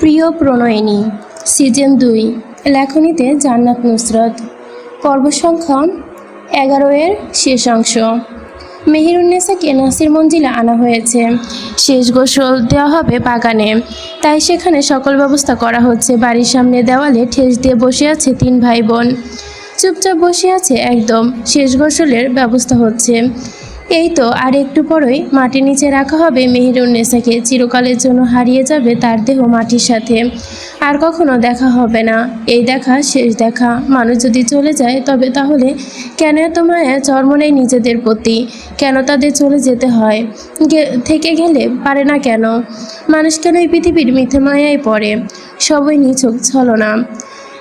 প্রিয় প্রণয়িনী, সিজন দুই, লেখনীতে জান্নাত নুসরত। পর্ব সংখ্যা এগারো এর শেষ অংশ। মেহেরুন্নেসাকে নাসির মঞ্জিলে আনা হয়েছে। শেষ গোসল দেওয়া হবে বাগানে। তাই সেখানে সকল ব্যবস্থা করা হচ্ছে। বাড়ির সামনে দেওয়ালে ঠেস দিয়ে বসে আছে তিন ভাই বোন। চুপচাপ বসে আছে একদম। শেষ গোসলের ব্যবস্থা হচ্ছে। এই তো, আর একটু পরই মাটির নিচে রাখা হবে। মেহেরুন্নেসাকে চিরকালের জন্য হারিয়ে যাবে তার দেহ মাটির সাথে। আর কখনো দেখা হবে না। এই দেখা শেষ দেখা। মানুষ যদি চলে যায়, তবে তাহলে কেন এত মায়া? জন্ম নেই নিজেদের প্রতি। কেন তাদের চলে যেতে হয়? থেকে গেলে পারে না কেন? মানুষ কেন এই পৃথিবীর মিথ্যে মায়ায় পড়ে? সবই নিছক ছলনা।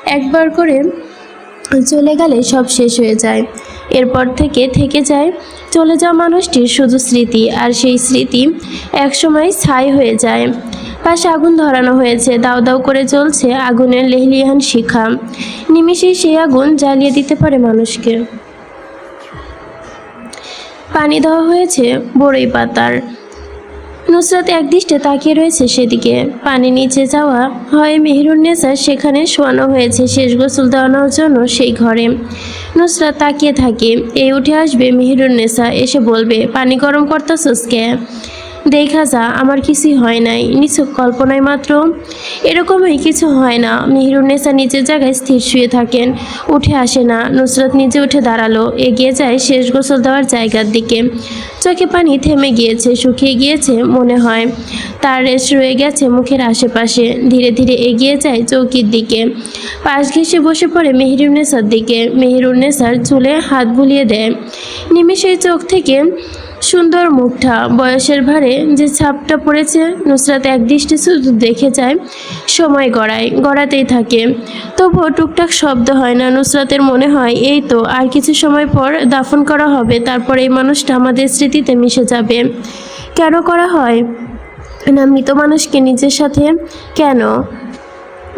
একবার করে চলে গেলে সব শেষ হয়ে যায়। এরপর থেকে থেকে যায়। চলে যাওয়া মানুষটির শুধু স্মৃতি, আর সেই স্মৃতি একসময় ছাই হয়ে যায়। পাশে আগুন ধরানো হয়েছে দাউ দাউ করে চলছে আগুনের লেহলিয়ান শিখা। নিমিষেই সেই আগুন জ্বালিয়ে দিতে পারে মানুষকে। পানি দেওয়া হয়েছে বড়ই পাতার। নুসরাত একদৃষ্টে তাকিয়ে রয়েছে সেদিকে। পানি নিচে যাওয়া হয় মেহেরুন্নেসা, সেখানে শোয়ানো হয়েছে শেষ গোসল দেওয়ানোর জন্য সেই ঘরে। নুসরাত তাকিয়ে থাকে। এই উঠে আসবে মেহেরুন্নেসা, এসে বলবে, পানি গরম করতেছস কে দেখা যা, আমার কিছু হয় নাই। নিছক কল্পনায় মাত্র। এরকমই কিছু হয় না। মেহেরুন্নেসা নিজের জায়গায় স্থির শুয়ে থাকেন। উঠে আসে না। নুসরত নিজে উঠে দাঁড়াল। এগিয়ে যায় শেষ গোসল দেওয়ার জায়গার দিকে। চোখে পানি থেমে গিয়েছে, শুকিয়ে গিয়েছে মনে হয়। তার রেশ রয়ে গেছে মুখের আশেপাশে। ধীরে ধীরে এগিয়ে যায় চৌকির দিকে। পাশ ঘেঁষে বসে পড়ে মেহেরুন্নেসার দিকে। মেহেরুন্নেসার চুলে হাত বুলিয়ে দেয়। নিমিষেই চোখ থেকে সুন্দর মুখটা। বয়সের ভারে যে ছাপটা পড়েছে, নুসরাত একদৃষ্টে শুধু দেখে যায়, সময় গড়ায়, গড়াতেই থাকে। তবুও টুকটাক শব্দ হয় না। নুসরাতের মনে হয়, এই তো, আর কিছু সময় পর দাফন করা হবে, তারপর এই মানুষটা আমাদের স্মৃতিতে মিশে যাবে। কেন করা হয়? না মৃত মানুষকে নিজের সাথে। কেন?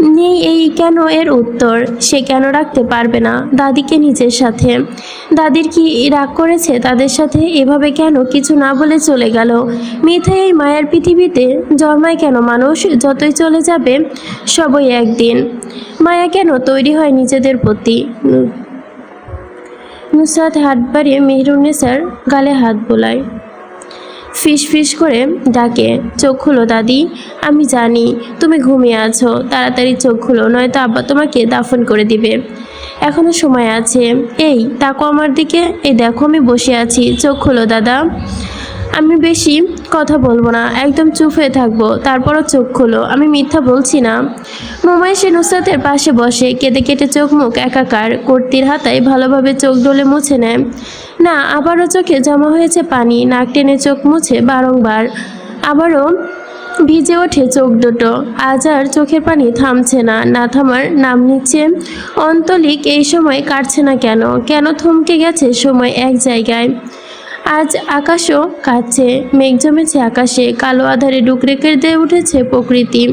নেই এই কেন এর উত্তর? সে কেন রাখতে পারবে না দাদিকে নিজের সাথে? দাদির কি রাগ করেছে তাদের সাথে? এভাবে কেন? কিছু না বলে চলে গেল। মিথ্যা এই মায়ের পৃথিবীতে জন্মায় কেন মানুষ? যতই চলে যাবে, সবই একদিন। মায়া কেন তৈরি হয় নিজেদের প্রতি? নুসরাত হাত বাড়িয়ে মেহরুন্নেসার গালে হাত বোলায়। ফিস ফিস করে ডাকে, চোখ খুলো দাদি, আমি জানি তুমি ঘুমিয়ে আছো, তাড়াতাড়ি চোখ খুলো, নয়তো আব্বা তোমাকে দাফন করে দিবে। এখনও সময় আছে। এই, তাকো আমার দিকে, এই দেখো আমি বসে আছি, চোখ খুলো দাদা। আমি বেশি কথা বলব না, একদম চুপ হয়ে থাকব, তারপরও চোখ খোলো। আমি মিথ্যা বলছি না। মোমাই সে নুসরাতের পাশে বসে কেটে কেটে চোখ মুখ একাকার, কর্তির হাতায় ভালোভাবে চোখ ডলে মুছে নেয়। না, আবারও চোখে জমা হয়েছে পানি, নাক টেনে চোখ মুছে বারংবার। আবারও ভিজে ওঠে চোখ দুটো। আজ আর চোখের পানি থামছে না না থামার নাম নিচ্ছে, অন্তলিক এই সময় কাটছে না কেন? কেন থমকে গেছে সময় এক জায়গায়? আজ আকাশও কাছে মেঘ জমেছে আকাশে, কালো আধারে ডুকরে কেঁদে উঠেছে প্রকৃতি।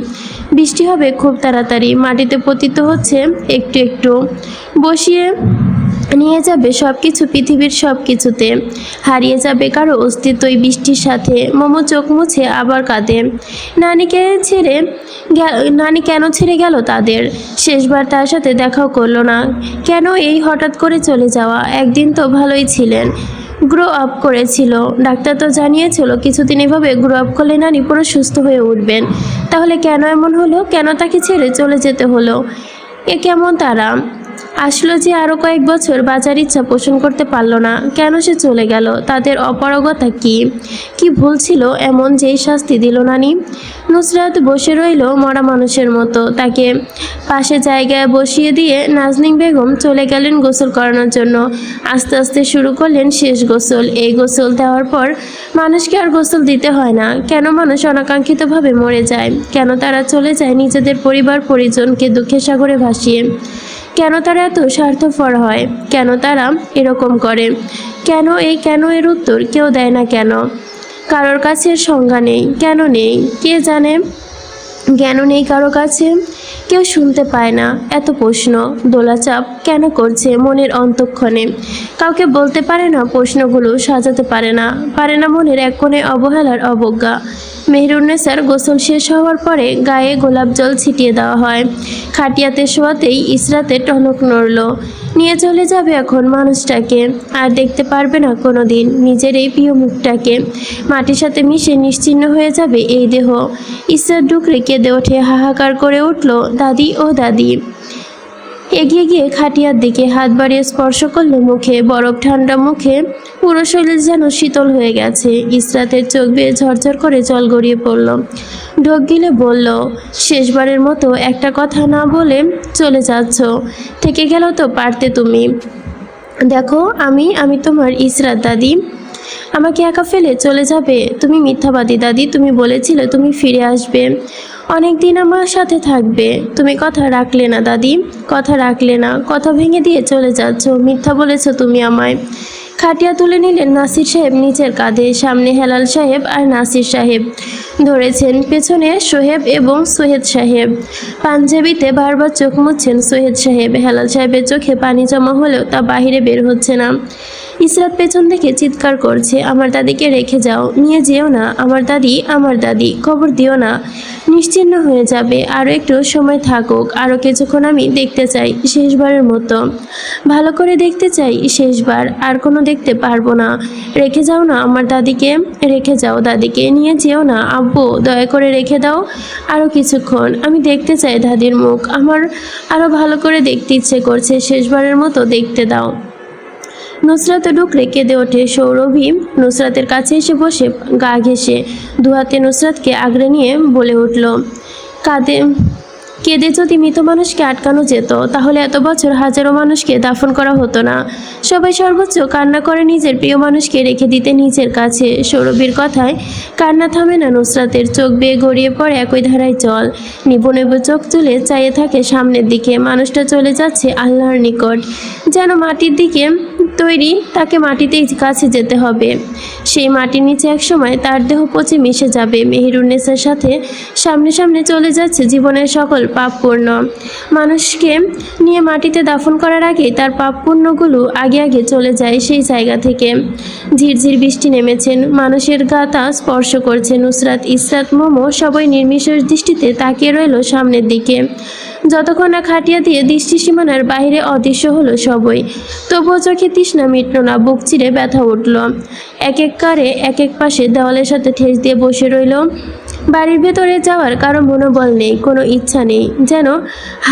বৃষ্টি হবে খুব তাড়াতাড়ি, মাটিতে পতিত হচ্ছে একটু একটু। বসিয়ে নিয়ে যাবে সব কিছু পৃথিবীর সব কিছুতে হারিয়ে যাবে কারও অস্তিত্বই বৃষ্টির সাথে। মোমো চোখ মুছে আবার কাঁদে। নানিকে ছেড়ে নানি কেন ছেড়ে গেল তাদের? শেষবার তার সাথে দেখাও করল না। কেন এই হঠাৎ করে চলে যাওয়া? একদিন তো ভালোই ছিলেন। গ্রো আপ করেছিল। ডাক্তার তো জানিয়েছিল, কিছুদিন এভাবে গ্রো আপ করলে নানি পুরো সুস্থ হয়ে উঠবেন। তাহলে কেন এমন হলো? কেন তাকে ছেড়ে চলে যেতে হলো? এ কেমন তারা? আসলো যে আরও কয়েক বছর বাঁচার ইচ্ছা পোষণ করতে পারল না। কেন সে চলে গেল? তাদের অপারগতা কি? কি ভুল ছিল এমন যেই শাস্তি দিল নানি নুসরাত বসে রইল মরা মানুষের মতো। তাকে পাশে জায়গায় বসিয়ে দিয়ে নাজনিন বেগম চলে গেলেন গোসল করানোর জন্য। আস্তে আস্তে শুরু করলেন শেষ গোসল। এই গোসল দেওয়ার পর মানুষকে আর গোসল দিতে হয় না। কেন মানুষ অনাকাঙ্ক্ষিতভাবে মরে যায়? কেন তারা চলে যায় নিজেদের পরিবার পরিজনকে দুঃখের সাগরে ভাসিয়ে? কেন তারা এত স্বার্থপর হয়? কেন তারা এরকম করে? কেন এই কেন এর উত্তর কেউ দেয় না কেন? কারোর কাছে সংজ্ঞা নেই। কেন নেই? কে জানে? জ্ঞানও নেই কারও কাছে। কেউ শুনতে পায় না। এত প্রশ্ন। দোলাচাপ কেন করছে মনের অন্তক্ষণে? কাউকে বলতে পারে না প্রশ্নগুলো সাজাতে পারে না। পারে না মনের এক কোণে অবহেলার অবজ্ঞা। মেহরুন্নেসার গোসল শেষ হওয়ার পরে গায়ে গোলাপ জল ছিটিয়ে দেওয়া হয়। খাটিয়াতে শোয়াতেই ইসরাতে টনক নড়ল। নিয়ে চলে যাবে এখন মানুষটাকে। আর দেখতে পারবে না কোনো দিন নিজের এই প্রিয় মুখটাকে। মাটির সাথে মিশে নিশ্চিহ্ন হয়ে যাবে এই দেহ। ইসরাত ডুকরে কেঁদে ওঠে, হাহাকার করে উঠল দাদি ও দাদি। এগিয়ে গিয়ে খাটিয়ার দিকে হাত বাড়িয়ে স্পর্শ করল মুখে, বরফ ঠান্ডা মুখে। পুরো শরীর যেন শীতল হয়ে গেছে। ইসরাতের চোখ বেয়ে ঝরঝর করে জল গড়িয়ে পড়ল। ঢোক গিলে বলল, শেষবারের মতো একটা কথা না বলে চলে যাচ্ছ। থেকে গেল তো পারতে তুমি। দেখো, আমি আমি তোমার ইসরাত দাদি। আমাকে একা ফেলে চলে যাবে? তুমি মিথ্যাবাদী দাদি, তুমি বলেছিলে তুমি ফিরে আসবে। অনেক দিন আমার সাথে থাকবে। তুমি কথা রাখলে না, দাদি। কথা রাখলে না। কথা ভেঙে দিয়ে চলে যাচ্ছ। মিথ্যা বলেছ তুমি আমায়। খাটিয়া তুলে নিলেন নাসির সাহেব নিচের কাঁধে, সামনে হেলাল সাহেব আর নাসির সাহেব। ধরেছেন পেছনে সোহেব এবং সোহেদ সাহেব। পাঞ্জাবিতে বারবার চোখ মুছছেন সোহেদ সাহেব। হেলাল সাহেবের চোখে পানি জমা হলেও তা বাহিরে বের হচ্ছে না। ইসরাত পেছন থেকে চিৎকার করছে, আমার দাদিকে রেখে যাও, নিয়ে যেও না, আমার দাদি আমার দাদি, খবর দিও না। নিশ্চিন্ন হয়ে যাবে আরও একটু সময় থাকুক আরও কিছুক্ষণ আমি দেখতে চাই, শেষবারের মতো। ভালো করে দেখতে চাই, শেষবার, আর কোনো দেখতে পারব না। রেখে যাও না, আমার দাদিকে, রেখে যাও, দাদিকে, নিয়ে যেও না। আব্বু, দয়া করে রেখে দাও আরও কিছুক্ষণ। আমি দেখতে চাই দাদির মুখ, আমার আরও ভালো করে দেখতে ইচ্ছে করছে, শেষবারের মতো দেখতে দাও। নুসরাত ডুকরে কেঁদে ওঠে সৌরভী। নুসরাতের কাছে এসে বসে গা ঘেঁষে। দুহাতে নুসরাতকে আগড়ে নিয়ে বলে উঠল, কাঁদে কেঁদে যদি মৃত মানুষকে আটকানো যেত, তাহলে এত বছর হাজারো মানুষকে দাফন করা হতো না। সবাই সর্বোচ্চ কান্না করে নিজের প্রিয় মানুষকে রেখে দিতে নিজের কাছে। সৌরভীর কথায়, কান্না থামে না নুসরাতের। চোখ বেয়ে গড়িয়ে পড়ে একই ধারায় জল। নিবু নেবু চোখ তুলে চাইয়ে থাকে সামনের দিকে। মানুষটা চলে যাচ্ছে আল্লাহর নিকট। যেন মাটির দিকে তৈরি, তাকে মাটিতেই কাছে যেতে হবে। সেই মাটির নিচে একসময় তার দেহ পচে মিশে যাবে। মেহেরুন্নেসার সাথে সামনে সামনে চলে যাচ্ছে জীবনের সকল পাপ পূর্ণ। মানুষকে নিয়ে মাটিতে দাফন করার আগে তার পাপ পূর্ণগুলো আগে আগে চলে যায় সেই জায়গা থেকে। ঝিরঝির বৃষ্টি নেমেছেন, মানুষের গাতা স্পর্শ করছে। নুসরাত, ইসরাত, মোমো সবাই নির্মিষ দৃষ্টিতে তাকিয়ে রইল সামনের দিকে। যতক্ষণ না খাটিয়া দিয়ে দৃষ্টি সীমানার বাইরে অদৃশ্য হলো সবই। তবুও চোখে তৃষ্ণা মিটল না, বুক চিরে ব্যথা উঠল। এক এক কারে, এক এক পাশে দেওয়ালের সাথে ঠেস দিয়ে বসে রইল বাড়ির ভেতরে যাওয়ার কারও মনোবল নেই, কোনো ইচ্ছা নেই, যেন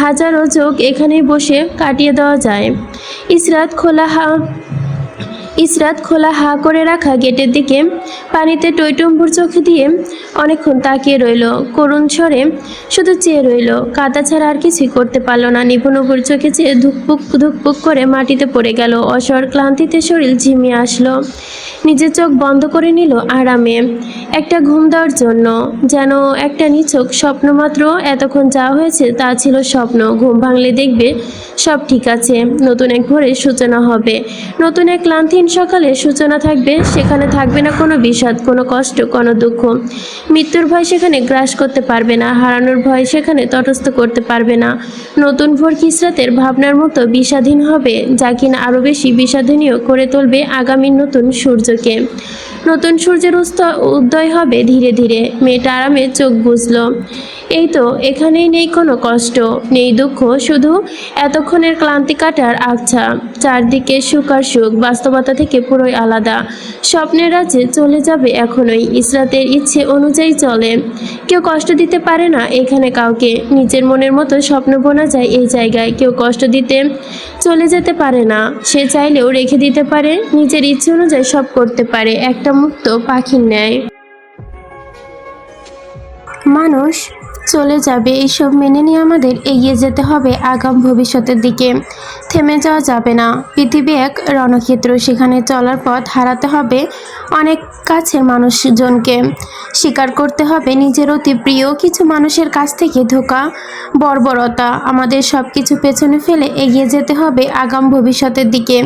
হাজারো চোখ এখানেই বসে কাটিয়ে দেওয়া যায়। ইসরাত খোলা হা ইসরাত খোলা হা করে রাখা গেটের দিকে পানিতে টইটম্বুর চোখ দিয়ে অনেকক্ষণ তাকিয়ে রইল। করুণ স্বরে শুধু চেয়ে রইল, কাদা ছাড়া আর কিছুই করতে পারল না। নিপুণবুর চোখে চেয়ে ধুকপুক ধুকপুক করে মাটিতে পড়ে গেল। অসর ক্লান্তিতে শরীর ঝিমিয়ে আসলো। নিজের চোখ বন্ধ করে নিল আরামে। একটা ঘুম দেওয়ার জন্য যেন একটা নিছক স্বপ্ন মাত্র এতক্ষণ যা হয়েছে তা ছিল স্বপ্ন। ঘুম ভাঙলে দেখবে সব ঠিক আছে। নতুন এক ভোরের সূচনা হবে। নতুন এক ক্লান্তিহীন সকালে সূচনা থাকবে। সেখানে থাকবে না কোনো বিষাদ, কোনো কষ্ট, কোনো দুঃখ। মৃত্যুর ভয় সেখানে গ্রাস করতে পারবে না। হারানোর ভয় সেখানে তটস্থ করতে পারবে না। নতুন ভোর কিসরাতের ভাবনার মতো বিষাধীন হবে, যা কিনা আরও বেশি বিষাধীনীয় করে তুলবে আগামীর নতুন সূর্যকে। নতুন সূর্যের উদয় হবে ধীরে ধীরে। মেয়েটা আরামে চোখ বুঝলো এই তো, এখানেই নেই কোনো কষ্ট, নেই দুঃখ, শুধু এতক্ষণের ক্লান্তি কাটার আচ্ছা চারদিকে সুখ আর সুখ, বাস্তবতা থেকে পুরোই আলাদা। স্বপ্নের রাজ্যে চলে যাবে এখনই, ইসরাতের ইচ্ছে অনুযায়ী চলে। কেউ কষ্ট দিতে পারে না এখানে কাউকে, নিজের মনের মতো স্বপ্ন বোনা যায় এই জায়গায়। কেউ কষ্ট দিতে চলে যেতে পারে না, সে চাইলেও রেখে দিতে পারে, নিজের ইচ্ছে অনুযায়ী সব করতে পারে, একটা মুক্ত পাখির ন্যায়। মানুষ চলে যাবে এইসব মেনে নিয়ে আমাদের এগিয়ে যেতে হবে আগাম ভবিষ্যতের দিকে। থেমে যাওয়া যাবে না। পৃথিবী এক রণক্ষেত্র, সেখানে চলার পথ হারাতে হবে অনেক কাছের মানুষজনকে। স্বীকার করতে হবে নিজের অতি প্রিয় কিছু মানুষের কাছ থেকে ধোকা, বর্বরতা। আমাদের সব কিছু পেছনে ফেলে এগিয়ে যেতে হবে আগাম ভবিষ্যতের দিকে।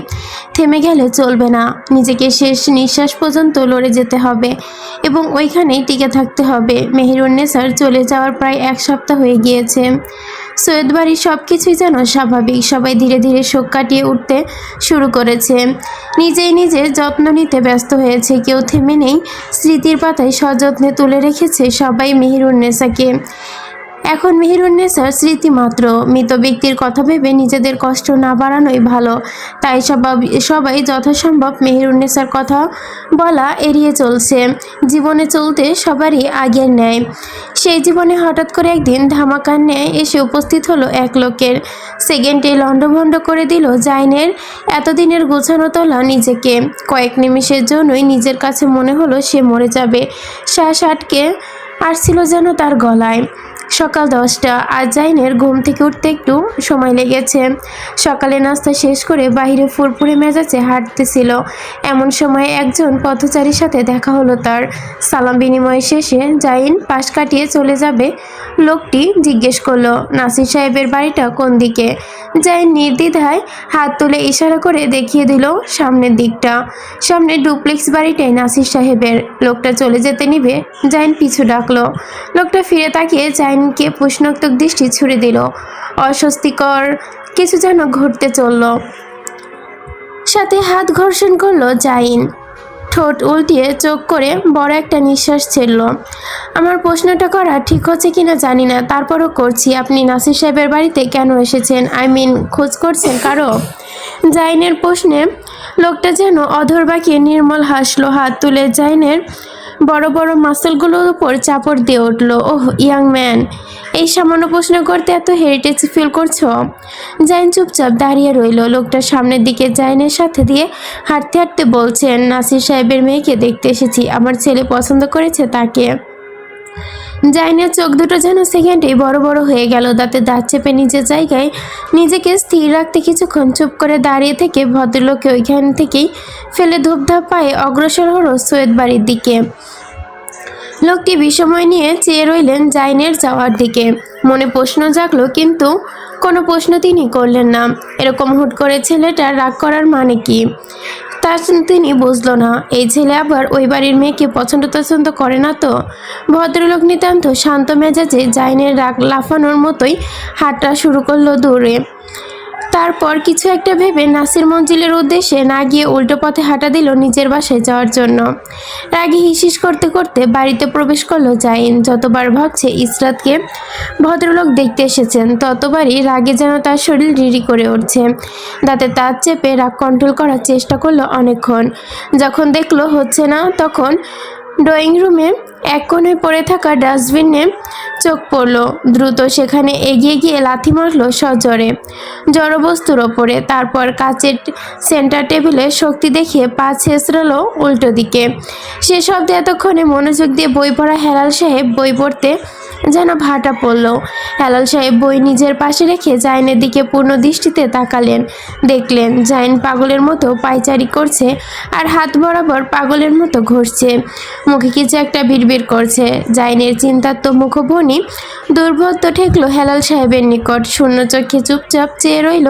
থেমে গেলে চলবে না। নিজেকে শেষ নিঃশ্বাস পর্যন্ত লড়ে যেতে হবে এবং ওইখানেই টিকে থাকতে হবে। মেহেরুন্নেসার চলে যাওয়ার প্রায় এক সপ্তাহ হয়ে গিয়েছে। সৈয়দ বাড়ির সব কিছুই যেন স্বাভাবিক, সবাই ধীরে ধীরে শোক কাটিয়ে উঠতে শুরু করেছে। নিজেই নিজের যত্ন নিতে ব্যস্ত হয়েছে, কেউ থেমে নেই। স্মৃতির পাতায় সযত্নে তুলে রেখেছে সবাই মেহেরুন্নেসাকে এখন মেহেরুন্নেসার স্মৃতি মাত্র। মৃত ব্যক্তির কথা ভেবে নিজেদের কষ্ট না বাড়ানোই ভালো। তাই সবাই সবাই যথাসম্ভব মেহেরুন্নেসার কথা বলা এড়িয়ে চলছে। জীবনে চলতে সবারই আগের ন্যায়। সেই জীবনে হঠাৎ করে একদিন ধামাকার ন্যায় এসে উপস্থিত হলো এক লোকের। সেকেন্ডে লণ্ডভণ্ড করে দিল জাইনের। এতদিনের গোছানো তোলা নিজেকে। কয়েক নিমিষের জন্যই নিজের কাছে মনে হলো সে মরে যাবে। শ্বাস আটকে আসছিল যেন তার গলায়। সকাল দশটা। আর জাইনের ঘুম থেকে উঠতে একটু সময় লেগেছে। সকালে নাস্তা শেষ করে বাইরে ফুরফুরে মেজাজে হাঁটতেছিল। এমন সময় একজন পথচারীর সাথে দেখা হলো তার। সালাম বিনিময় শেষে জাইন পাশ কাটিয়ে চলে যাবে লোকটি জিজ্ঞেস করল, নাসির সাহেবের বাড়িটা কোন দিকে? জাইন নির্দ্বিধায় হাত তুলে ইশারা করে দেখিয়ে দিল সামনের দিকটা। সামনে ডুপ্লেক্স বাড়িটাই নাসির সাহেবের। লোকটা চলে যেতে নিবে, জাইন পিছু ডাকলো। লোকটা ফিরে তাকিয়ে জাইনকে প্রশ্নোত্তক দৃষ্টি ছুড়ে দিল। অস্বস্তিকর কিছু যেন ঘটতে চলল। সাথে হাত ঘর্ষণ করল জাইন। ঠোঁট উল্টিয়ে চোখ করে বড় একটা নিঃশ্বাস ছেড়ল। আমার প্রশ্নটা করা ঠিক হচ্ছে কিনা জানি না। তারপরও করছি। আপনি নাসির সাহেবের বাড়িতে কেন এসেছেন? আই মিন, খোঁজ করছেন কারও? জাইনের প্রশ্নে লোকটা যেন অধর বাঁকিয়ে নির্মল হাসলো, হাত তুলে জাইনের বড় বড় মাসলগুলোর উপর চাপড় দিয়ে উঠল। ওহ ইয়াং ম্যান এই সামান্য প্রশ্ন করতে এত হেরিটেজ ফিল করছ? জাইন চুপচাপ দাঁড়িয়ে রইল। লোকটা সামনের দিকে জাইনের সাথে দিয়ে হাঁটতে হাঁটতে বলছেন, নাসির সাহেবের মেয়েকে দেখতে এসেছি। আমার ছেলে পছন্দ করেছে তাকে। জাইনের চোখ দুটো যেন সেকেন্ডেই বড় বড় হয়ে গেল দাঁতে দাঁত চেপে নিজের জায়গায় নিজেকে স্থির রাখতে কিছুক্ষণ চুপ করে দাঁড়িয়ে থেকে ভদ্রলোককে ওইখান থেকেই ফেলে ধূপধাপ পায়ে অগ্রসর হলো সৈয়দ বাড়ির দিকে। লোকটি বিষময় নিয়ে চেয়ে রইলেন জাইনের যাওয়ার দিকে। মনে প্রশ্ন জাগলো, কিন্তু কোনো প্রশ্ন তিনি করলেন না। এরকম হুট করে ছেলেটা রাগ করার মানে কি? তা তিনি বুঝল না। এই ছেলে আবার ওই বাড়ির মেয়েকে পছন্দ পছন্দ করে না তো? ভদ্রলোক নিতান্ত শান্ত মেজাজে জাইনের রাগ লাফানোর মতোই হাঁটা শুরু করল দূরে তারপর কিছু একটা ভেবে নাসির মঞ্জিলের উদ্দেশ্যে না গিয়ে উল্টো পথে হাঁটা দিল নিজের বাসায় যাওয়ার জন্য। রাগে হিসিস করতে করতে বাড়িতে প্রবেশ করল জাইন। যতবার ভাবছে ইসরাতকে ভদ্রলোক দেখতে এসেছেন, ততবারই রাগে যেন তার শরীর রিড়ি করে উঠছে। দাঁতে তার চেপে রাগ কন্ট্রোল করার চেষ্টা করল অনেকক্ষণ। যখন দেখল হচ্ছে না, তখন ড্রয়িং রুমে এক কোণে পড়ে থাকা ডাস্টবিনে চোখ পড়ল। দ্রুত সেখানে এগিয়ে গিয়ে লাথি মারলো সজরে। জড়বস্তুর ওপরে। তারপর কাচের সেন্টার টেবিলে শক্তি দেখিয়ে পা ছেঁচড়ালো উল্টো দিকে। সে শব্দে এতক্ষণে মনোযোগ দিয়ে বই পড়া হেলাল সাহেব বই পড়তে যেন ভাটা পড়ল। হেলাল সাহেব বই নিজের পাশে রেখে জাইনের দিকে পূর্ণ দৃষ্টিতে তাকালেন। দেখলেন, জাইন পাগলের মতো পায়চারি করছে আর হাত বরাবর পাগলের মতো ঘষছে মুখে কিছু একটা বিড়বিড় করছে। জাইনের চিন্তাত্ম মুখবনি দুর্বোধ্য ঠেকলো হেলাল সাহেবের নিকট। শূন্য চোখে চুপচাপ চেয়ে রইল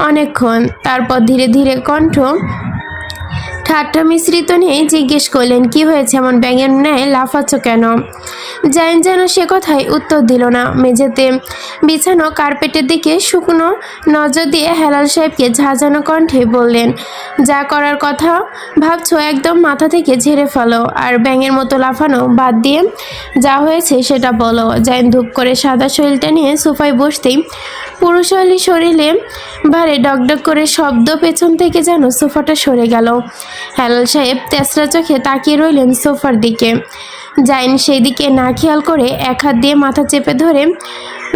অনেকক্ষণ। তারপর ধীরে ধীরে কণ্ঠ ঠাট্টা মিশ্রিত নিয়ে জিজ্ঞেস করলেন, কি হয়েছে? এমন ব্যাঙের ন্যায় লাফাচ্ছ কেন? জাইন যেন সে কথায় উত্তর দিল না। মেঝেতে বিছানো কার্পেটের দিকে শুকনো নজর দিয়ে হেলাল সাহেবকে ঝাঁঝানো কণ্ঠে বললেন, যা করার কথা ভাবছ একদম মাথা থেকে ঝেড়ে ফেলো, আর ব্যাঙের মতো লাফানো বাদ দিয়ে যা হয়েছে সেটা বলো। জাইন ধূপ করে সাদা শরীরটা নিয়ে সোফায় বসতেই পুরুষালী শরীরে ভারে ডকডক করে শব্দ পেছন থেকে যেন সোফাটা সরে গেল। হেলাল সাহেব তেসরা চোখে তাকিয়ে রইলেন সোফার দিকে। জাইন সেই দিকে না খেয়াল করে এক হাত দিয়ে মাথা চেপে ধরে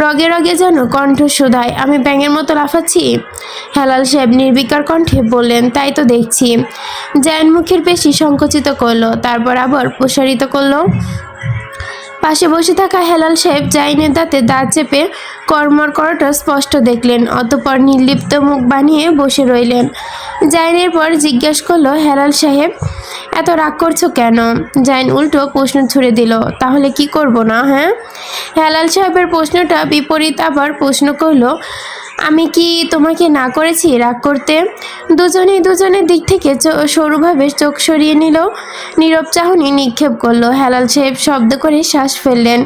রগে রগে যেন কণ্ঠ শোধায়, আমি ব্যাঙের মতো লাফাচ্ছি? হেলাল সাহেব নির্বিকার কণ্ঠে বললেন, তাই তো দেখছি। জাইন মুখের পেশি সংকুচিত করল, তারপর আবার প্রসারিত করল। পাশে বসে থাকা হেলাল সাহেব জাইনের দাঁতে দাঁত চেপে কর্মর করাটা স্পষ্ট দেখলেন, অতপর নির্লিপ্ত মুখ বানিয়ে বসে রইলেন। জাইনের পর জিজ্ঞেস করল, হেলাল সাহেব, এত রাগ করছ কেন? জাইন উল্টো প্রশ্ন ছুড়ে দিল, তাহলে কি করব না হ্যাঁ? হেলাল সাহেবের প্রশ্নটা বিপরীত আবার প্রশ্ন করল আমি কি তোমাকে না করেছি রাগ করতে? দুজনেই দুজনের দিক থেকে সরুভাবে চোখ সরিয়ে নিল। নীরব চাহনি নিক্ষেপ করল। হেলাল সাহেব শব্দ করে শ্বাস ফেললেন।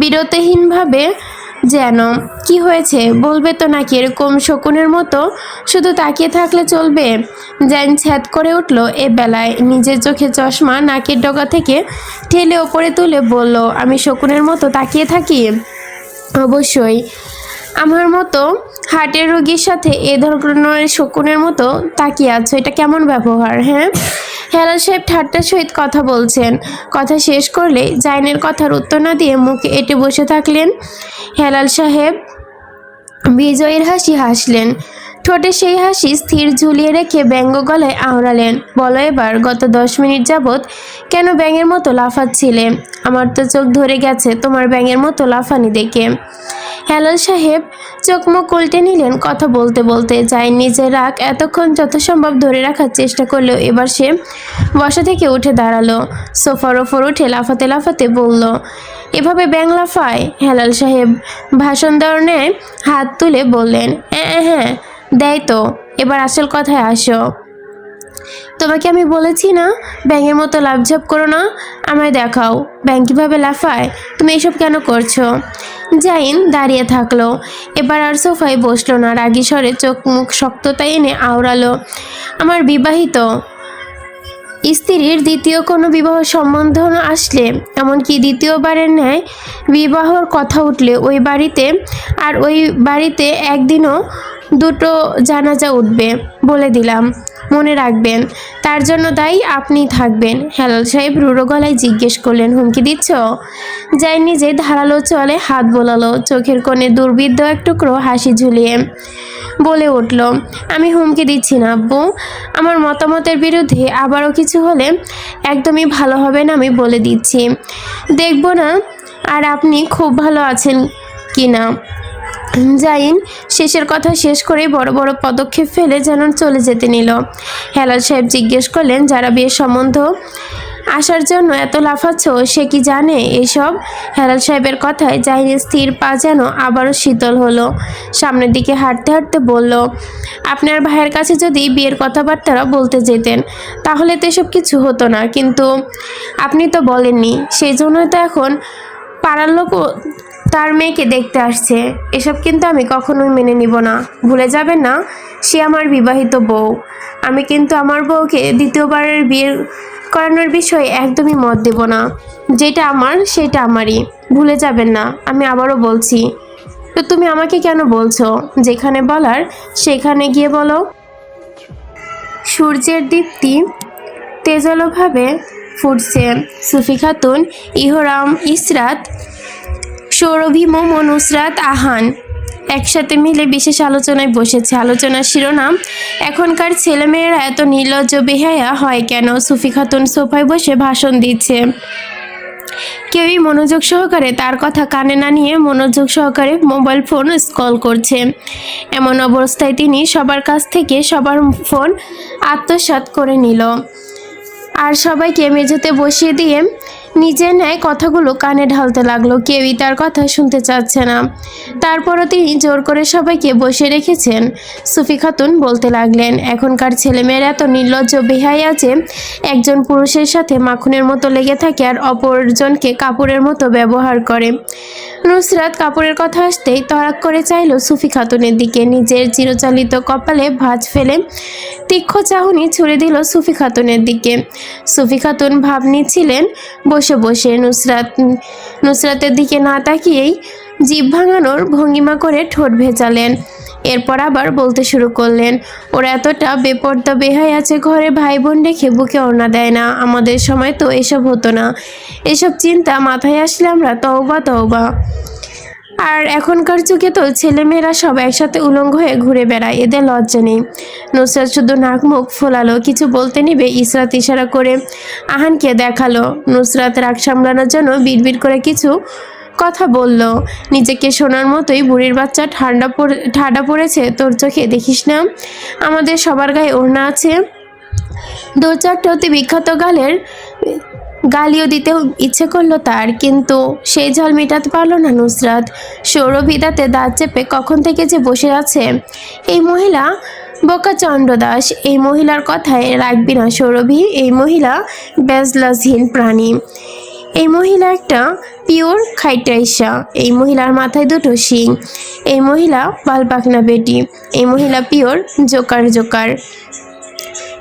বিরতিহীনভাবে, যেন, কি হয়েছে? বলবে তো নাকি এরকম শকুনের মতো? শুধু তাকিয়ে থাকলে চলবে? জ্যান ছ্যাদ করে উঠল এ বেলায়। নিজের চোখে চশমা নাকের ডগা থেকে ঠেলে ওপরে তুলে বলল, আমি শকুনের মতো তাকিয়ে থাকি? অবশ্যই। আমার মতো হার্টের রোগীর সাথে এ ধরনের শকুনের মতো তাকিয়ে আছো? এটা কেমন ব্যবহার হ্যাঁ? হেলাল সাহেব ঠাট্টার সহিত কথা বলছেন। কথা শেষ করলে জাইনের কথার উত্তর না দিয়ে মুখে এঁটে বসে থাকলেন হেলাল সাহেব। বিজয়ের হাসি হাসলেন। ঠোঁটে সেই হাসি স্থির ঝুলিয়ে রেখে ব্যঙ্গ গলায় আওড়ালেন। বলো এবার, গত দশ মিনিট যাবৎ কেন ব্যাঙের মতো লাফাচ্ছিলে? আমার তো চোখ ধরে গেছে তোমার ব্যাঙের মতো লাফানি দেখে। হেলাল সাহেব চোখ মুখ উল্টে নিলেন কথা বলতে বলতে। যাই নিজের রাগ এতক্ষণ যথাসম্ভব ধরে রাখার চেষ্টা করলেও এবার সে বসা থেকে উঠে দাঁড়াল। সোফার ওপর উঠে লাফাতে লাফাতে বলল, এভাবে ব্যাং লাফায়? হেলাল সাহেব ভাষণ ন্যায় হাত তুলে বললেন হ্যাঁ হ্যাঁ দেয় তো। এবার আসল কথায় আসো। তোমাকে আমি বলেছি না, ব্যাঙের মতো লাভঝাপ করো না, আমায় দেখাও। ব্যাঙ কীভাবে লাফায়? তুমি এসব কেন করছ? জাইন দাঁড়িয়ে থাকল। এবার আর সোফায় বসল না, রাগী স্বরে চোখ মুখ শক্ততা এনে আওড়ালো। আমার বিবাহিত। স্ত্রীর দ্বিতীয় কোনো বিবাহ সম্বন্ধ আসলে, এমনকি দ্বিতীয়বারের ন্যায় বিবাহর কথা উঠলে ওই বাড়িতে আর ওই বাড়িতে একদিনও দুটো জানাজা উঠবে বলে দিলাম। মনে রাখবেন। তার জন্য দায়ী আপনি থাকবেন। হেলাল সাহেব রুড়ো গলায় জিজ্ঞেস করলেন, হুমকি দিচ্ছ? যাই নিজে ধারালো চলে হাত বোলালো, চোখের কোণে দুর্বৃদ্ধ এক টুকরো হাসি ঝুলিয়ে বলে উঠল, আমি হুমকি দিচ্ছি না, আব্বু। আমার মতামতের বিরুদ্ধে আবারও কিছু হলে একদমই ভালো হবে না, আমি বলে দিচ্ছি। দেখব না আর আপনি খুব ভালো আছেন কি না জাইন শেষের কথা শেষ করে বড় বড় পদক্ষেপ ফেলে যেন চলে যেতে নিল। হেলাল সাহেব জিজ্ঞেস করলেন, যারা বিয়ের সম্বন্ধ আসার জন্য এত লাফাচ্ছ, সে কি জানে এসব? হেলাল সাহেবের কথায় জাহিনের স্থির পা যেন আবারও শীতল হলো। সামনের দিকে হাঁটতে হাঁটতে বলল, আপনার ভাইয়ের কাছে যদি বিয়ের কথাবার্তারা বলতে যেতেন, তাহলে তো এসব কিছু হতো না। কিন্তু আপনি তো বলেননি, সেই জন্যই তো এখন পাড়ার লোকও তার মেয়েকে দেখতে আসছে। এসব কিন্তু আমি কখনোই মেনে নিব না। ভুলে যাবেন না, সে আমার বিবাহিত বউ। আমি কিন্তু আমার বউকে দ্বিতীয়বারের বিয়ে করানোর বিষয়ে একদমই মত দেব না। যেটা আমার, সেটা আমারই। ভুলে যাবেন না, আমি আবারও বলছি। তো তুমি আমাকে কেন বলছো? যেখানে বলার, সেখানে গিয়ে বলো। সূর্যের দীপ্তি তেজলোভাবে ফুটছে। সুফি খাতুন, ইহরাম, ইসরাত সৌরভী, মোমো, নুসরাত, আহান একসাথে মিলে বিশেষ আলোচনায় বসেছে। আলোচনার শিরোনাম, এখনকার ছেলেমেয়েরা এত নির্লজ্জ বেহায়া হয় কেন? সুফি খাতুন সোফায় বসে ভাষণ দিচ্ছে। কেউই মনোযোগ সহকারে তার কথা কানে না নিয়ে মনোযোগ সহকারে মোবাইল ফোন স্কল করছে। এমন অবস্থায় তিনি সবার কাছ থেকে সবার ফোন আত্মসাৎ করে নিল। আর সবাইকে মেঝেতে বসিয়ে দিয়ে নিজের ন্যায় কথাগুলো কানে ঢালতে লাগল। কেউই তার কথা শুনতে চাচ্ছে না। তারপরও তিনি জোর করে সবাইকে বসে রেখেছেন। সুফি খাতুন বলতে লাগলেন, এখনকার ছেলেমেয়েরা এত নির্লজ্জ বেহাই আছে একজন পুরুষের সাথে মাখনের মতো লেগে থাকে আর অপরজনকে কাপড়ের মতো ব্যবহার করে। নুসরাত কাপড়ের কথা আসতেই তড়াক করে চাইল সুফি খাতুনের দিকে। নিজের চিরচালিত কপালে ভাঁজ ফেলে তীক্ষ্ণ চাহনি ছুড়ে দিল সুফি খাতুনের দিকে। সুফি খাতুন ভাব নিচ্ছিলেন, বসে বসে নুসরাত নুসরাতের দিকে না তাকিয়েই জিভ ভাঙানোর ভঙ্গিমা করে ঠোঁট ভেজালেন। এরপর আবার বলতে শুরু করলেন, ওরা এতটা বেপর্দা বেহাই আছে ঘরে ভাই বোন রেখে বুকে ওড়না দেয় না। আমাদের সময় তো এসব হতো না। এসব চিন্তা মাথায় আসলে আমরা তওবা তওবা। আর এখনকার যুগে তো ছেলেমেয়েরা সব একসাথে উলঙ্গ হয়ে ঘুরে বেড়ায়, এদের লজ্জা নেই। নুসরাত শুধু নাক মুখ ফোলালো, কিছু বলতে নিবে, ইসরাত ইশারা করে আহানকে দেখাল। নুসরাত রাগ সামলানোর জন্য বিড়বিড় করে কিছু কথা বলল। নিজেকে শোনার মতোই বুড়ির বাচ্চা ঠান্ডা পড়ে ঠান্ডা পড়েছে, তোর চোখে দেখিস না? আমাদের সবার গায়ে ওড়না আছে। দু চারটে অতি বিখ্যাত গালের গালিও দিতে ইচ্ছে করল তার, কিন্তু সেই জল মেটাতে পারল না নুসরাত। সৌরভিদাতে দাঁত চেপে কখন থেকে যে বসে আছে? এই মহিলা বোকা চন্দ্র দাস, এই মহিলার কথায় রাখবি না সৌরভী, এই মহিলা বেজলাসহীন প্রাণী। এই মহিলা একটা পিওর খাইটাইসা, এই মহিলার মাথায় দুটো শিং, এই মহিলা বালপাকনা বেটি, এই মহিলা পিওর জোকার জোকার।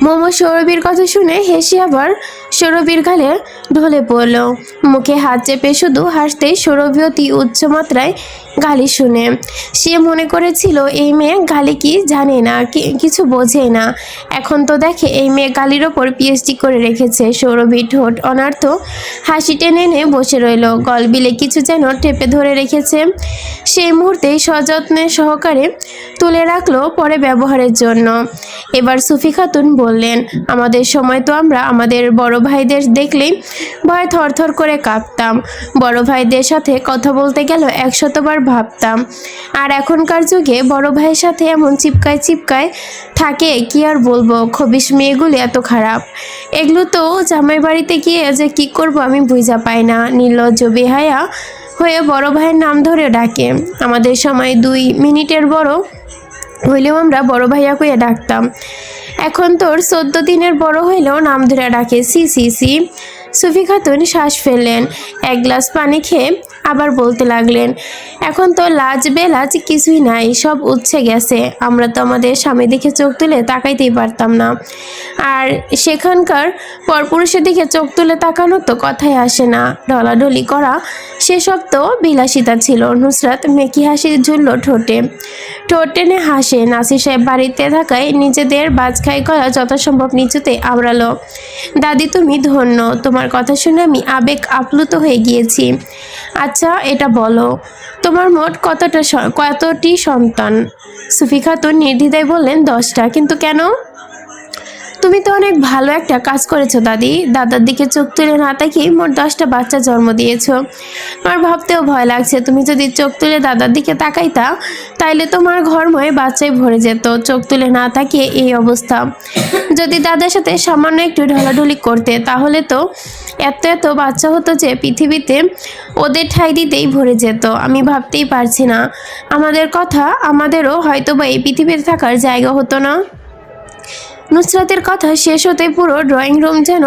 মোমো সৌরভীর কথা শুনে হেসে আবার সৌরভীর গালে ঢলে পড়ল। মুখে হাত চেপে শুধু হাসতেই সৌরভী অতি উচ্চ মাত্রায় গালি শুনে। সে মনে করেছিল, এই মেয়ে গালি কি জানে না কিছু বোঝে না। এখন তো দেখে এই মেয়ে গালির ওপর পিএইচডি করে রেখেছে। সৌরভী ঠোঁট অনার্থ হাসি টেনে এনে বসে রইল। গলবিলে কিছু যেন টেপে ধরে রেখেছে। সেই মুহূর্তেই সযত্নে সহকারে তুলে রাখল পরে ব্যবহারের জন্য। এবার সুফি খাতুন বললেন, আমাদের সময় তো আমরা আমাদের বড় ভাইদের দেখলেই ভয় থরথর করে কাঁপতাম। বড় ভাইদের সাথে কথা বলতে গেল একশতবার ভাবতাম। আর এখনকার যুগে বড় ভাইয়ের সাথে এমন চিপকায় চিপকায় থাকে, কি আর বলব? খবিস মেয়েগুলি এত খারাপ। এগুলো তো জামাই বাড়িতে গিয়ে যে কি করব আমি বুঝা পাই না। নির্লজ্জ বেহায়া হয়ে বড় ভাইয়ের নাম ধরে ডাকে। আমাদের সময় দুই মিনিটের বড় হইলেও আমরা বড় ভাইয়া কইয়া ডাকতাম। এখন তোর চোদ্দ দিনের বড় হইলেও নাম ধরে ডাকে। সি সি সি। সুফি খাতুন শ্বাস ফেললেন। এক গ্লাস পানি খেয়ে আবার বলতে লাগলেন, এখন তো লাজ বেলাজ কিছুই নাই, সব উচ্ছে গেছে। আমরা তো আমাদের স্বামী দেখে চোখ তুলে তাকাইতেই পারতাম না। আর সেখানকার পরপুরুষের দিকে চোখ তুলে তাকানো তো কথাই আসে না। ঢলাঢলি করা সেসব তো বিলাসিতা ছিল। নুসরাত মেকি হাসি ঝুলল ঠোঁটে। ঠোঁট টেনে হাসে, নাসির সাহেব বাড়িতে থাকায় নিজেদের বাজখাই করা যথাসম্ভব নিচুতে আওড়ালো। দাদি তুমি ধন্য, তোমার কথা শুনে আমি আবেগ আপ্লুত হয়ে গিয়েছি। আচ্ছা এটা বলো। তোমার মোট কতটা কতটি সন্তান? সুফি খাতুন নির্দ্বিধায় বললেন দশটা কিন্তু কেন? তুমি তো অনেক ভালো একটা কাজ করেছ, দাদি। দাদার দিকে চোখ তুলে না তাকিয়ে মোট দশটা বাচ্চা জন্ম দিয়েছ। আমার ভাবতেও ভয় লাগছে, তুমি যদি চোখ তুলে দাদার দিকে তাকাইতা, তাইলে তোমার ঘরময় বাচ্চাই ভরে যেত, চোখ তুলে না তাকিয়ে এই অবস্থা। যদি দাদার সাথে সামান্য একটু ঢলাঢলি করতে, তাহলে তো এত এত বাচ্চা হতো যে পৃথিবীতে ওদের ঠাই দিতেই ভরে যেত। আমি ভাবতেই পারছি না। আমাদের কথা আমাদেরও হয়তো বা এই পৃথিবীতে থাকার জায়গা হতো না। নুসরাতের কথা শেষ হতে পুরো ড্রয়িং রুম যেন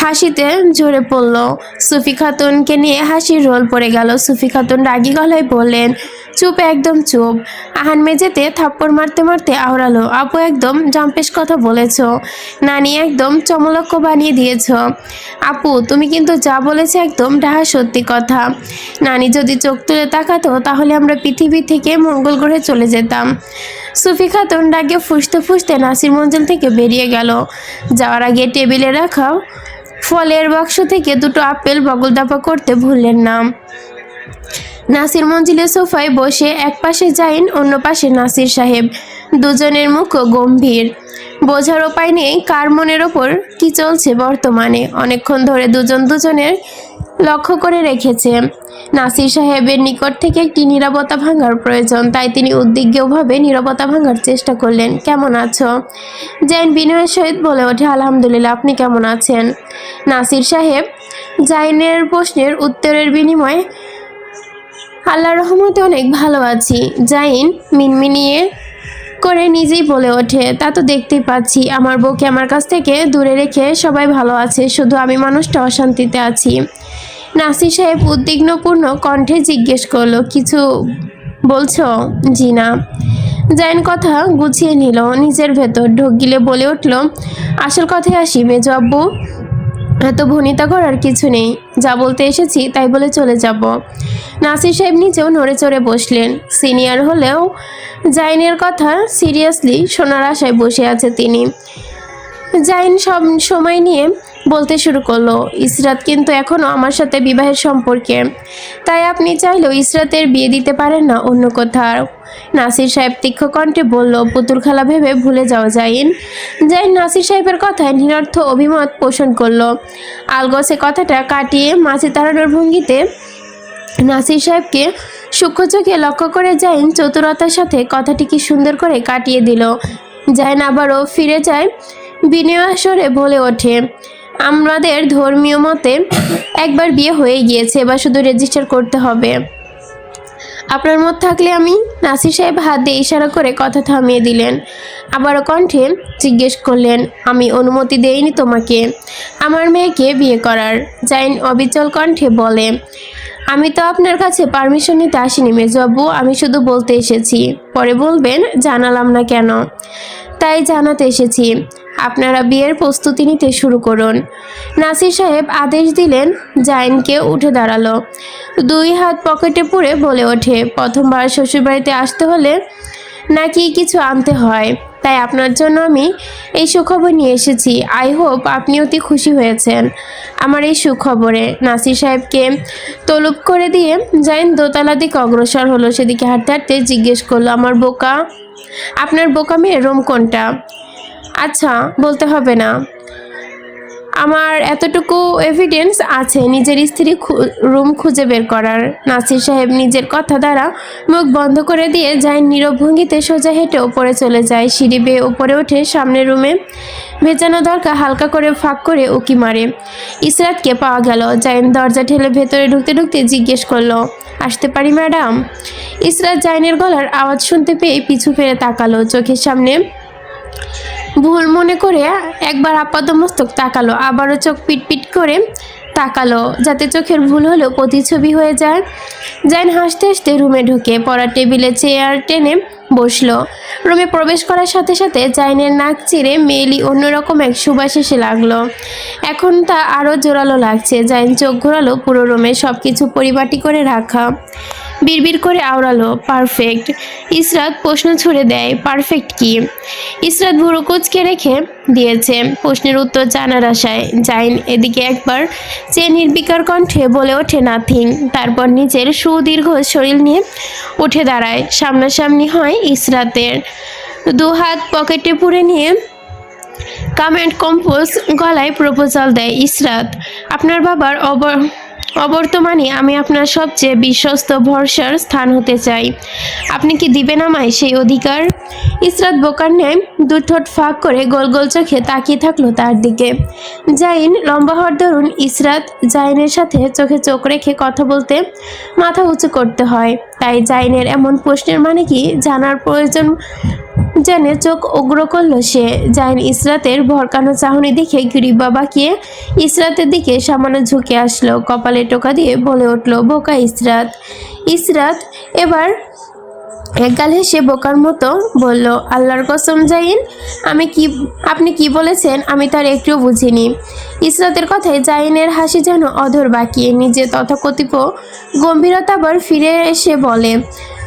হাসিতে ঝরে পড়ল। সুফি খাতুনকে নিয়ে হাসির রোল পড়ে গেল। সুফি খাতুন রাগী গলায় বললেন, চুপ, একদম চুপ। আহান মেঝেতে থাপ্পড় মারতে মারতে আওড়ালো, আপু, একদম জম্পেশ কথা বলেছ। নানি, একদম চমলক্ষ বানিয়ে দিয়েছ। আপু, তুমি কিন্তু যা বলেছে একদম ডাহা সত্যি কথা। নানি যদি চোখ তুলে তাকাতো, তাহলে আমরা পৃথিবী থেকে মঙ্গল গ্রহে চলে যেতাম। সুফি খাতুন ডাকে ফুসতে ফুসতে নাসির মঞ্জিল থেকে বেরিয়ে গেল। যাওয়ার আগে টেবিলে রাখা ফলের বাক্স থেকে দুটো আপেল বগল দাপা করতে ভুললেন না। নাসির মঞ্জিলের সোফায় বসে এক পাশে যাইন, অন্য পাশে নাসির সাহেব। দুজনের মুখ গম্ভীর। বোঝার উপায় নেই কার মনের ওপর কী চলছে বর্তমানে। অনেকক্ষণ ধরে দুজন দুজনের লক্ষ্য করে রেখেছে। নাসির সাহেবের নিকট থেকে একটি নিরাপত্তা ভাঙার প্রয়োজন, তাই তিনি উদ্বিগ্নভাবে নিরাপত্তা ভাঙার চেষ্টা করলেন। কেমন আছো? জৈন বিনয়ের সহিত বলে ওঠে, আলহামদুলিল্লাহ, আপনি কেমন আছেন? নাসির সাহেব জাইনের প্রশ্নের উত্তরের বিনিময়ে আল্লাহ রহমতে অনেক ভালো আছি। জাইন মিনমিনিয়ে করে নিজেই বলে ওঠে, তা তো দেখতেই পাচ্ছি, আমার বউকে আমার কাছ থেকে দূরে রেখে সবাই ভালো আছে, শুধু আমি মানুষটা অশান্তিতে আছি। নাসির সাহেব উদ্বিগ্নপূর্ণ কণ্ঠে জিজ্ঞেস করল, কিছু বলছো? জি না। জাইন কথা গুছিয়ে নিল, নিজের ভেতর ঢোক গিলে বলে উঠল, আসল কথায় আসি, মেজো আব্বু। এত ভনিতা করার কিছু নেই। যা বলতে এসেছি, তাই বলে চলে যাব। নাসির সাহেব নিজেও নড়ে চড়ে বসলেন। সিনিয়র হলেও জাইনের কথা সিরিয়াসলি শোনার আশায় বসে আছে তিনি। জাইন সব সময় নিয়ে বলতে শুরু করল, ইসরাত কিন্তু এখনও আমার সাথে বিবাহের সম্পর্কে। তাই আপনি চাইলেও ইসরাতের বিয়ে দিতে পারেন না। অন্য কোথাও নাসির সাহেব তীক্ষ্ণ কণ্ঠে বলল, পুতুল খেলা ভেবে ভুলে যাওয়া জাইন জাইন নাসির সাহেবের কথায় নিরর্থ অভিমত পোষণ করল। আলগসে কথাটা কাটিয়ে মাছি তাড়ানোর ভঙ্গিতে নাসির সাহেবকে সূক্ষ্ম চোখে লক্ষ্য করে জাইন চতুরতার সাথে কথাটি কি সুন্দর করে কাটিয়ে দিল। জাইন আবারও ফিরে যায় বিনয় স্বরে বলে ওঠে আমাদের ধর্মীয় মতে একবার বিয়ে হয়ে গিয়েছে, এবার শুধু রেজিস্টার করতে হবে। আপনার মত থাকলে আমি নাসির সাহেব হাত দিয়ে ইশারা করে কথা থামিয়ে দিলেন। আবারও কণ্ঠে জিজ্ঞেস করলেন, আমি অনুমতি দেইনি তোমাকে। আমার মেয়েকে বিয়ে করার। জাইন অবিচল কণ্ঠে বলে, আমি তো আপনার কাছে পারমিশন নিতে আসিনি মেজবাবু আমি শুধু বলতে এসেছি। পরে বলবেন, জানালাম না কেন? তাই জানাতে এসেছি। আপনারা বিয়ের প্রস্তুতি নিতে শুরু করুন। নাসির সাহেব আদেশ দিলেন জাইনকে উঠে দাঁড়াল। দুই হাত পকেটে পুরে বলে ওঠে, প্রথমবার শ্বশুরবাড়িতে আসতে হলে নাকি কিছু আনতে হয়? তাই আপনার জন্য আমি এই সুখবর নিয়ে এসেছি। আই হোপ আপনি অতি খুশি হয়েছেন। আমার এই সুখবরে নাসির সাহেবকে তলুপ করে দিয়ে জাইন দোতলা দিকে অগ্রসর হলো। সেদিকে হাঁটতে হাঁটতে জিজ্ঞেস করল, আমার বোকা, আপনার বোকা মেয়ের রুম কোনটা? আচ্ছা বলতে হবে না। আমার এতটুকু এভিডেন্স আছে নিজের স্ত্রী রুম খুঁজে বের করার। নাসির সাহেব নিজের কথা দ্বারা মুখ বন্ধ করে দিয়ে যায় নীরব ভঙ্গিতে সোজা হেঁটে ওপরে চলে যায়। সিঁড়ি বেয়ে ওপরে ওঠে সামনের রুমে ভেজানো দরকার হালকা করে ফাঁক করে উকি মারে। ইসরাতকে পাওয়া গেল। জাইন দরজা ঠেলে ভেতরে ঢুকতে ঢুকতে জিজ্ঞেস করল, আসতে পারি, ম্যাডাম? ইসরাত জাইনের গলার আওয়াজ শুনতে পেয়ে পিছু ফেরে তাকালো। চোখের সামনে ভুল মনে করে একবার আপাদমস্তক তাকালো, আবারও চোখ পিটপিট করে তাকালো, যাতে চোখের ভুল হলেও প্রতিছবি হয়ে যায় জাইন হাসতে হাসতে রুমে ঢুকে পড়ার টেবিলে চেয়ার টেনে বসল। রুমে প্রবেশ করার সাথে সাথে জাইনের নাক চিরে মেয়েলি অন্যরকম এক সুবাস এসে লাগল। এখন তা আরও জোরালো লাগছে। জাইন চোখ ঘোরালো পুরো রুমে সব কিছু পরিপাটি করে রাখা। বিড়বিড় করে আওড়ালো পারফেক্ট ইসরাত প্রশ্ন ছুড়ে দেয় পারফেক্ট কি? ইসরাত ভুরু কুচকে রেখে দিয়েছে, প্রশ্নের উত্তর জানার আশায়। জাইন এদিকে একবার চেয়ে নির্বিকার কণ্ঠে বলে ওঠে নাথিং, তারপর নিজের সুদীর্ঘ শরীর নিয়ে উঠে দাঁড়ায়। সামনাসামনি হয় ইসরাতের। দু হাত পকেটে পুরে নিয়ে কামেন্ট কম্পোজ গলায় প্রপোজাল দেয় ইসরাত। আপনার বাবার অবর অবর্তমানে আমি আপনার সবচেয়ে বিশ্বস্ত ভরসার স্থান হতে চাই। আপনি কি দিবেন আমায় সেই অধিকার? ইসরাত বোকার ন্যায় দু ঠোঁট ফাঁক করে গোল গোল চোখে তাকিয়ে থাকল তার দিকে। জাইন লম্বা হওয়ার দরুন ইসরাত জাইনের সাথে চোখে চোখ রেখে কথা বলতে মাথা উঁচু করতে হয়। তাই জাইনের এমন প্রশ্নের মানে কি? জানার প্রয়োজন জেনে চোখ উগ্র করল সে। জাইন ইসরাতের ভরকানো চাহনি দেখে গিরিবা বাঁকিয়ে ইসরাতের দিকে সামান্য ঝুঁকে আসলো। কপালে টোকা দিয়ে বলে উঠল, বোকা ইসরাত। ইসরাত এবার একগাল হেসে বোকার মতো বলল, আল্লাহর কসম জাইন, আমি কি, আপনি কি বলেছেন? আমি তার একটুও বুঝিনি। ইসরাতের কথায় জাইনের হাসি যেন অধর বাকিয়ে নিজে তথাকথিত গম্ভীরতা আবার ফিরে এসে বলে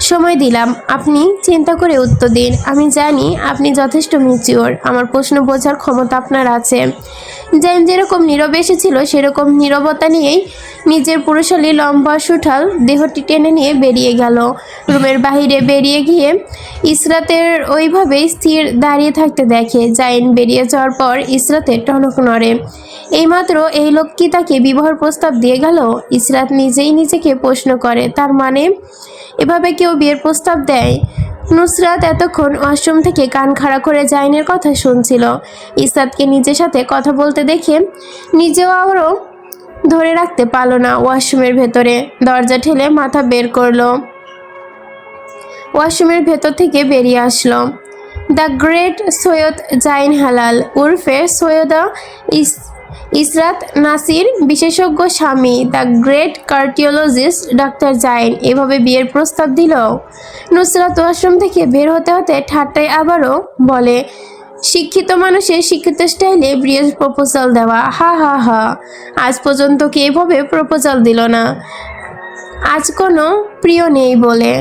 সময় দিলাম। আপনি চিন্তা করে উত্তর দিন। আমি জানি আপনি যথেষ্ট মিচিওর আমার প্রশ্ন বোঝার ক্ষমতা আপনার আছে। জেন যেরকম নীরব এসেছিল, সেরকম নীরবতা নিয়েই নিজের পুরুষালী লম্বা সুঠাল দেহটি টেনে নিয়ে বেরিয়ে গেল। রুমের বাহিরে বেরিয়ে গিয়ে ইসরাতের ওইভাবেই স্থির দাঁড়িয়ে থাকতে দেখে। জাইন বেরিয়ে যাওয়ার পর ইসরাতের টনক নড়ে। এইমাত্র এই লোক কি তাকে বিবাহর প্রস্তাব দিয়ে গেল? ইসরাত নিজেই নিজেকে প্রশ্ন করে। তার মানে এভাবে কেউ বিয়ের প্রস্তাব দেয়। নুসরাত এতক্ষণ ওয়াশরুম থেকে কান খাড়া করে জাইনের কথা শুনছিল। ইসরাতকে নিজের সাথে কথা বলতে দেখে নিজেও আবারও ধরে রাখতে পারল না ওয়াশরুমের ভেতরে। দরজা ঠেলে মাথা বের করল। ওয়াশরুমের ভেতর থেকে বেরিয়ে আসলো। দ্য গ্রেট সৈয়দ জাইন হালাল উর্ফে সৈয়দা ইস ইসরাত নাসির, বিশেষজ্ঞ স্বামী, the great cardiologist doctor Zain এভাবে বিয়ের প্রস্তাব দিল। নুসরাত ওয়াশরুম থেকে বের হতে হতে ঠাট্টায় আবারও বলে, শিক্ষিত মানুষের শিক্ষিত স্টাইলে বিয়ের প্রপোজাল দেওয়া, হা হা হা। আজ পর্যন্ত কে এভাবে প্রপোজাল দিল না। আজ কোনো প্রিয় নেই বলে।